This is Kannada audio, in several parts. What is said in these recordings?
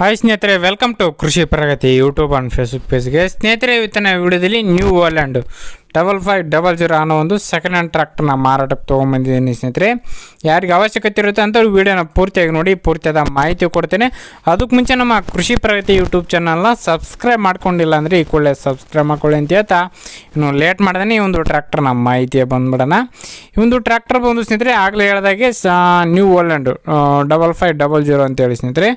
ಹಾಯ್ ಸ್ನೇಹಿತರೆ welcome to Krishi Pragati YouTube and Facebook ಪೇಜ್ಗೆ ಸ್ನೇಹಿತರೆ, ಇವತ್ತಿನ ವಿಡಿಯೋದಲ್ಲಿ New Holland double five double zero ಅನ್ನೋ ಒಂದು ಸೆಕೆಂಡ್ ಹ್ಯಾಂಡ್ ಟ್ರ್ಯಾಕ್ಟರ್ನ ಮಾರಾಟಕ್ಕೆ ತೊಗೊಂಬಂದಿದ್ದೀನಿ ಸ್ನೇಹಿತರೆ. ಯಾರಿಗೆ ಅವಶ್ಯಕತೆ ಇರುತ್ತೆ ಅಂತ ವಿಡಿಯೋನ ಪೂರ್ತಿಯಾಗಿ ನೋಡಿ, ಪೂರ್ತಿಯಾದ ಮಾಹಿತಿ ಕೊಡ್ತೇನೆ. ಅದಕ್ಕೆ ಮುಂಚೆ ನಮ್ಮ ಕೃಷಿ ಪ್ರಗತಿ ಯೂಟ್ಯೂಬ್ ಚಾನಲ್ನ ಸಬ್ಸ್ಕ್ರೈಬ್ ಮಾಡ್ಕೊಂಡಿಲ್ಲ ಅಂದರೆ ಈ ಕೂಡಲೇ ಸಬ್ಸ್ಕ್ರೈಬ್ ಮಾಡ್ಕೊಳ್ಳಿ ಅಂತ. ಹೇಳ್ತಾ ಇನ್ನು ಲೇಟ್ ಮಾಡ್ದೇ ಈ ಒಂದು ಟ್ರ್ಯಾಕ್ಟರ್ನ ಮಾಹಿತಿ ಬಂದ್ಬಿಡೋಣ. ಒಂದು ಟ್ರ್ಯಾಕ್ಟರ್ ಬಂದು ಸ್ನೇಹಿತರೆ, ಆಗಲೇ ಹೇಳಿದಾಗೆ ಸಾ New Holland double five double zero ಅಂತೇಳಿ ಸ್ನೇಹಿತರೆ.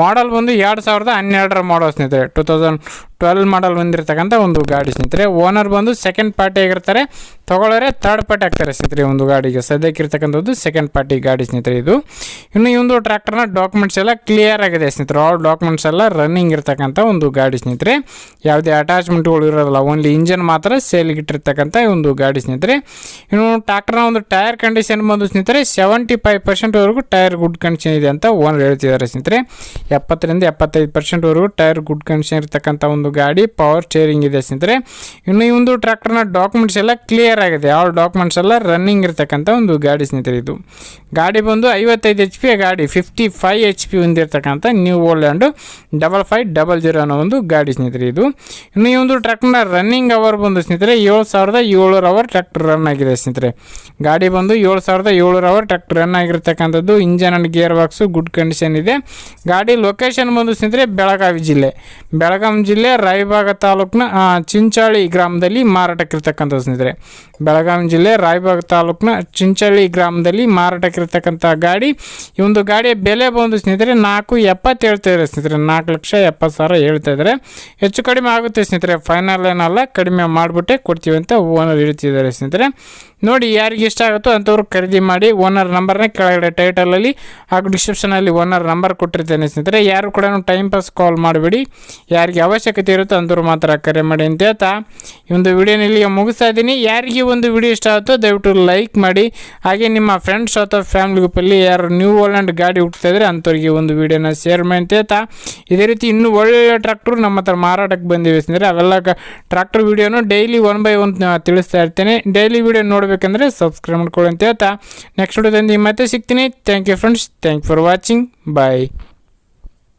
ಮಾಡಲ್ ಬಂದು ಎರಡು ಸಾವಿರದ ಹನ್ನೆರಡರ ಮಾಡಲ್ ಸ್ನೇಹಿತರೆ. ಟೂ ತೌಸಂಡ್ ಟ್ವೆಲ್ ಮಾಡಲ್ ಬಂದಿರತಕ್ಕಂಥ ಒಂದು ಗಾಡಿ ಸ್ನೇಹಿತರೆ. ಓನರ್ ಬಂದು ಸೆಕೆಂಡ್ ಪಾರ್ಟಿ ಆಗಿರ್ತಾರೆ. ತೊಗೊಳ್ಳೋರೆ ಥರ್ಡ್ ಪಾರ್ಟಿ ಆಗ್ತಾರೆ ಸ್ನೇಹಿತರೆ ಒಂದು ಗಾಡಿಗೆ. ಸದ್ಯಕ್ಕೆ ಇರ್ತಕ್ಕಂಥದ್ದು ಸೆಕೆಂಡ್ ಪಾರ್ಟಿ ಗಾಡಿ ಸ್ನೇಹಿತರೆ ಇದು. ಇನ್ನು ಈ ಟ್ರ್ಯಾಕ್ಟರ್ನ ಡಾಕ್ಯುಮೆಂಟ್ಸ್ ಎಲ್ಲ ಕ್ಲಿಯರ್ ಆಗಿದೆ ಸ್ನೇಹಿತರೆ. ಆಲ್ ಡಾಕ್ಯುಮೆಂಟ್ಸ್ ಎಲ್ಲ ರನ್ನಿಂಗ್ ಇರ್ತಕ್ಕಂಥ ಒಂದು ಗಾಡಿ ಸ್ನೇಹಿತರೆ. ಯಾವುದೇ ಅಟ್ಯಾಚ್ಮೆಂಟ್ಗಳು ಇರೋದಿಲ್ಲ. ಓನ್ಲಿ ಇಂಜನ್ ಮಾತ್ರ ಸೇಲ್ಗೆ ಇಟ್ಟಿರ್ತಕ್ಕಂಥ ಒಂದು ಗಾಡಿ ಸ್ನೇಹಿತರೆ. ಇನ್ನು ಟ್ರ್ಯಾಕ್ಟರ್ನ ಒಂದು ಟೈರ್ ಕಂಡೀಷನ್ ಬಂದು ಸ್ನೇಹಿತರೆ ಸೆವೆಂಟಿ ಫೈವ್ ಪರ್ಸೆಂಟ್ವರೆಗೂ ಟೈರ್ ಗುಡ್ ಕಂಡೀಷನ್ ಇದೆ ಅಂತ ಓನರ್ ಹೇಳ್ತಿದ್ದಾರೆ ಸ್ನೇಹಿತರೆ. ಎಪ್ಪತ್ತರಿಂದ ಎಪ್ಪತ್ತೈದು ಪರ್ಸೆಂಟ್ವರೆಗೂ ಟೈರ್ ಗುಡ್ ಕಂಡೀಷನ್ ಇರ್ತಕ್ಕಂಥ ಒಂದು ಗಾಡಿ ಪವರ್ ಸ್ಟೇರಿಂಗ್ ಇದೆ ಸ್ನೇಹಿತರೆ. ಇನ್ನು ಈ ಒಂದು ಟ್ರ್ಯಾಕ್ಟರ್ನ ಡಾಕ್ಯುಮೆಂಟ್ಸ್ ಎಲ್ಲ ಕ್ಲಿಯರ್ ಆಗಿದೆ. ಆಲ್ ಡಾಕ್ಯುಮೆಂಟ್ಸ್ ಎಲ್ಲ ರನ್ನಿಂಗ್ ಇರ್ತಕ್ಕಂಥ ಒಂದು ಗಾಡಿ ಸ್ನೇಹಿತರೆ ಇದು. ಗಾಡಿ ಬಂದು ಐವತ್ತೈದು ಎಚ್ ಪಿ ಗಾಡಿ ಫಿಫ್ಟಿ ಫೈವ್ ಎಚ್ ಪಿ ಹೊಂದಿರತಕ್ಕಂಥ New Holland double five double zero ಅನ್ನೋ ಒಂದು ಗಾಡಿ ಸ್ನೇಹಿತರೆ ಇದು. ಇನ್ನು ಈ ಒಂದು ಟ್ರಕ್ನ ರನ್ನಿಂಗ್ ಅವರ್ ಬಂದು ಸ್ನೇಹಿತರೆ ಏಳು ಸಾವಿರದ ಏಳ್ನೂರು ಅವರ್ ಟ್ರ್ಯಾಕ್ಟರ್ ರನ್ ಆಗಿದೆ ಸ್ನೇಹಿತರೆ. ಗಾಡಿ ಬಂದು ಏಳು ಸಾವಿರದ ಏಳ್ನೂರು ಅವರ್ ಟ್ರ್ಯಾಕ್ಟರ್ ರನ್ ಆಗಿರ್ತಕ್ಕಂಥದ್ದು engine and gear box good condition ಇದೆ. ಗಾಡಿ ಲೊಕೇಶನ್ ಬಂದು ಸ್ನೇಹಿತರೆ ಬೆಳಗಾವಿ ಜಿಲ್ಲೆ. ಬೆಳಗಾವಿ ಜಿಲ್ಲೆ ರಾಯಬಾಗ ತಾಲೂಕಿನ ಚಿಂಚಾಳಿ ಗ್ರಾಮದಲ್ಲಿ ಮಾರಾಟಕ್ಕಿರ್ತಕ್ಕಂಥದ್ದು ಸ್ನೇಹಿತರೆ. ಬೆಳಗಾವಿ ಜಿಲ್ಲೆ ರಾಯಬಾಗ ತಾಲೂಕಿನ ಚಿಂಚಾಳಿ ಗ್ರಾಮದಲ್ಲಿ ಮಾರಾಟಕ್ಕಿರ್ತಕ್ಕಂಥ ಗಾಡಿ. ಈ ಒಂದು ಗಾಡಿಯ ಬೆಲೆ ಬಂದು ಸ್ನೇಹಿತರೆ, ನಾಲ್ಕು ಎಪ್ಪತ್ತು ಹೇಳ್ತಾ ಇದ್ದಾರೆ ಸ್ನೇಹಿತರೆ. ನಾಲ್ಕು ಲಕ್ಷ ಎಪ್ಪತ್ತು ಸಾವಿರ ಹೇಳ್ತಾ ಇದ್ದಾರೆ. ಹೆಚ್ಚು ಕಡಿಮೆ ಆಗುತ್ತೆ ಸ್ನೇಹಿತರೆ. ಫೈನಲ್ ಏನಲ್ಲ ಕಡಿಮೆ ಮಾಡಿಬಿಟ್ಟೆ ಕೊಡ್ತೀವಿ ಅಂತ ಓನರ್ ಹೇಳ್ತಿದ್ದಾರೆ ಸ್ನೇಹಿತರೆ. ನೋಡಿ ಯಾರಿಗೆ ಇಷ್ಟ ಆಗುತ್ತೋ ಅಂಥವ್ರು ಖರೀದಿ ಮಾಡಿ ಓನರ್ ನಂಬರ್ನ ಕೆಳಗಡೆ ಟೈಟಲಲ್ಲಿ ಹಾಗೂ ಡಿಸ್ಕ್ರಿಪ್ಷನಲ್ಲಿ ಓನರ್ ನಂಬರ್ ಕೊಟ್ಟಿರ್ತೇನೆ ಸ್ನೇಹಿತರೆ. ಯಾರು ಕೂಡ ಟೈಮ್ ಪಾಸ್ ಕಾಲ್ ಮಾಡಬೇಡಿ. ಯಾರಿಗೆ ಅವಶ್ಯಕತೆ ಇರುತ್ತೋ ಅಂಥವ್ರು ಮಾತ್ರ ಕರೆ ಮಾಡಿ ಅಂತ ಹೇಳ್ತಾ ಈ ಒಂದು ವಿಡಿಯೋ ಇಲ್ಲಿಗೆ ಮುಗಿಸ್ತಾ ಇದ್ದೀನಿ. ಯಾರಿಗೆ ಒಂದು ವಿಡಿಯೋ ಇಷ್ಟ ಆಗುತ್ತೋ ದಯವಿಟ್ಟು ಲೈಕ್ ಮಾಡಿ. ಹಾಗೆ ನಿಮ್ಮ ಫ್ರೆಂಡ್ಸ್ ಅಥವಾ ಫ್ಯಾಮಿಲಿ ಗ್ರೂಪಲ್ಲಿ ಯಾರು ನ್ಯೂ ಓಲ್ಯಾಂಡ್ ಗಾಡಿ ಹುಡ್ತಾ ಇದ್ರೆ ಅಂಥವ್ರಿಗೆ ಒಂದು ವಿಡಿಯೋನ ಶೇರ್ ಮಾಡಿ ಅಂತ ಹೇಳ್ತಾ. ಇದೇ ರೀತಿ ಇನ್ನೂ ಒಳ್ಳೆಯ ಟ್ರ್ಯಾಕ್ಟ್ರು ನಮ್ಮ ಹತ್ರ ಮಾರಾಟಕ್ಕೆ ಬಂದಿವೆ ಸ್ನೇಹಿತರೆ. ಅವೆಲ್ಲ ಟ್ರ್ಯಾಕ್ಟರ್ ವಿಡಿಯೋನು ಡೈಲಿ ಒನ್ ಬೈ ಒನ್ ತಿಳಿಸ್ತಾ ಇರ್ತೇನೆ. ಡೈಲಿ ವಿಡಿಯೋ ನೋಡಬೇಕಂದ್ರೆ ಸಬ್ಸ್ಕ್ರೈಬ್ ಮಾಡ್ಕೊಳ್ಳಿ ಅಂತ ಹೇಳ್ತಾ. ನೆಕ್ಸ್ಟ್ ವಿಡಿಯೋದಲ್ಲಿ ಮತ್ತೆ ಸಿಗ್ತೀನಿ. Thank you friends thank for watching bye